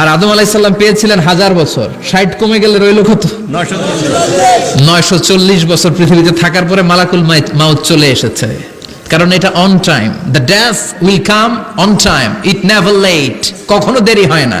আর আদম আলাইসাল্লাম পেয়েছিলেন হাজার বছর। ষাট কমে গেলে রইল কত? নয়শো চল্লিশ। বছর পৃথিবীতে থাকার পরে মালাকুল মাউত চলে এসেছে। কারণ এটা অন টাইম দ্য ড্যাস will come on time it never late কখনো দেরি হয় না।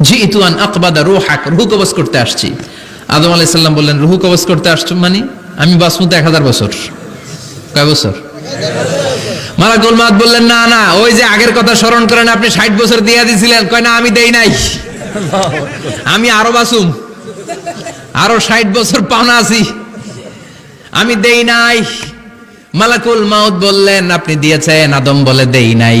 জি করতে আসছি। আদম আলাইহিস সাল্লাম বললেন, রুহু কবজ করতে আসছো মানে? আমি বাসমুতে এক হাজার বছর। কয় বছর? মালাকুল মাউত বললেন, না না, ওই যে আগের কথা স্মরণ করেন আপনি ষাট বছর দিয়ে দিয়েছিলেন কয়, না, আমি দেই নাই। আমি আরও বাসুম আরও ষাট বছর পাওনা আছি। আমি দেই নাই। মালাকুল মাউত বললেন, আপনি দিয়েছেন, আদম বলে দেই নাই।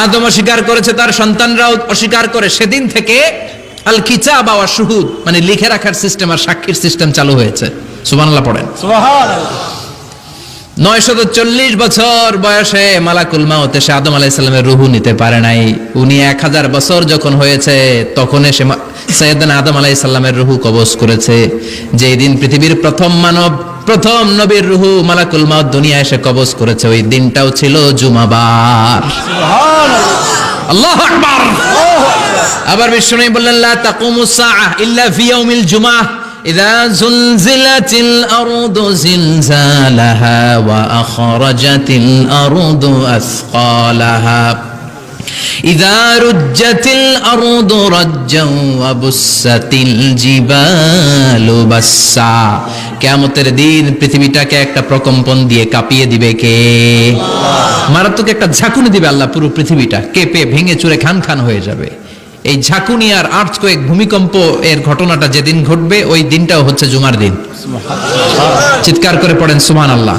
আদম অস্বীকার করেছে তার সন্তানরাও অস্বীকার করে। সেদিন থেকে আল কিতাব ওয়া শুহুদ মানে লিখে রাখার সিস্টেম আর সাক্ষীর সিস্টেম চালু হয়েছে। সুবহানাল্লাহ পড়েন। নয়শত চল্লিশ বছর বয়সে মালাকুল মাউত এসে আদম আলাইসাল্লামের রুহু নিতে পারে নাই। উনি এক হাজার বছর যখন হয়েছে তখন এসে সৈয়দান আদম আলাইসাল্লামের রুহু কবজ করেছে। যেই দিন পৃথিবীর প্রথম মানব প্রথম নবীর রুহু মালাকুল মাউত দুনিয়া এসে কবজ করেছে ওই দিনটাও ছিল জুমাবার আল্লাহ আকবার আবার বিষ্ণু বললেন লা তাকুমু সাআহ ইল্লা ফি ইয়াউমিল জুমাহ إذا زلزلت الأرض زلزالها وأخرجت الأرض أثقالها إذا رجت الأرض رجا وبست الجبال بسا কেয়ামতের দিন পৃথিবীটাকে একটা প্রকম্পন দিয়ে কাঁপিয়ে দিবে কে? মারাত্মক একটা ঝাঁকুনি দিবে আল্লাহ পুরো পৃথিবীটা। কেঁপে ভেঙে চুরে খান খান হয়ে যাবে। এই ঝাঁকুনি আর আর্থ কয়েক ভূমিকম্প এর ঘটনাটা যেদিন ঘটবে ওই দিনটাও হচ্ছে জুমার দিন। চিৎকার করে পড়েন সুমান আল্লাহ